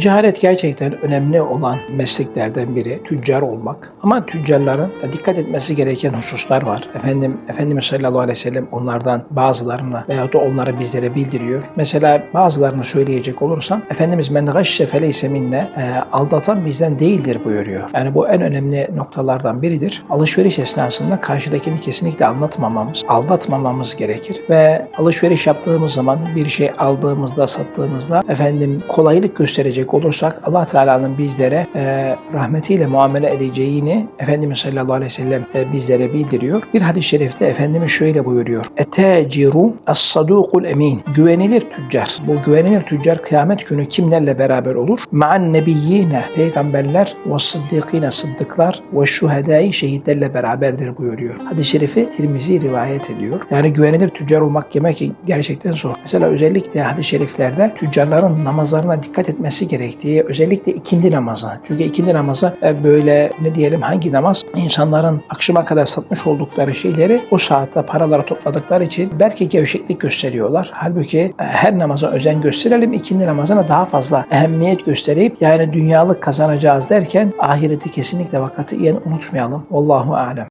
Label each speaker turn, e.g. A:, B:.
A: Ticaret gerçekten önemli olan mesleklerden biri. Tüccar olmak. Ama tüccarların dikkat etmesi gereken hususlar var. Efendim Efendimiz sallallahu aleyhi ve sellem onlardan bazılarına veyahut da onları bizlere bildiriyor. Mesela bazılarını söyleyecek olursam Efendimiz men gashşe feleyse minne e, aldatan bizden değildir buyuruyor. Yani bu en önemli noktalardan biridir. Alışveriş esnasında karşıdakini kesinlikle anlatmamamız, aldatmamamız gerekir ve alışveriş yaptığımız zaman bir şey aldığımızda, sattığımızda efendim kolaylık gösterecek olursak Allah Teala'nın bizlere e, rahmetiyle muamele edeceğini Efendimiz sallallahu aleyhi ve sellem e, bizlere bildiriyor. Bir hadis-i şerifte Efendimiz şöyle buyuruyor. Eteciru as-sadukul emin. Güvenilir tüccar. Bu güvenilir tüccar kıyamet günü kimlerle beraber olur? Ma'an nebiyyine. Peygamberler ve sıddıkine sıddıklar ve şuhedai şehitlerle beraberdir buyuruyor. Hadis-i şerifi Tirmizi rivayet ediyor. Yani güvenilir tüccar olmak demek gerçekten zor. Mesela özellikle hadis-i şeriflerde tüccarların namazlarına dikkat etmesi gerektiği özellikle ikindi namazı. Çünkü ikindi namazı e, böyle ne diyelim hangi namaz? İnsanların akşama kadar satmış oldukları şeyleri o saatte paralara topladıkları için belki gevşeklik gösteriyorlar. Halbuki e, her namaza özen gösterelim. ikindi namazına daha fazla ehemmiyet gösterip yani dünyalık kazanacağız derken ahireti kesinlikle vakati unutmayalım. Wallahu alem.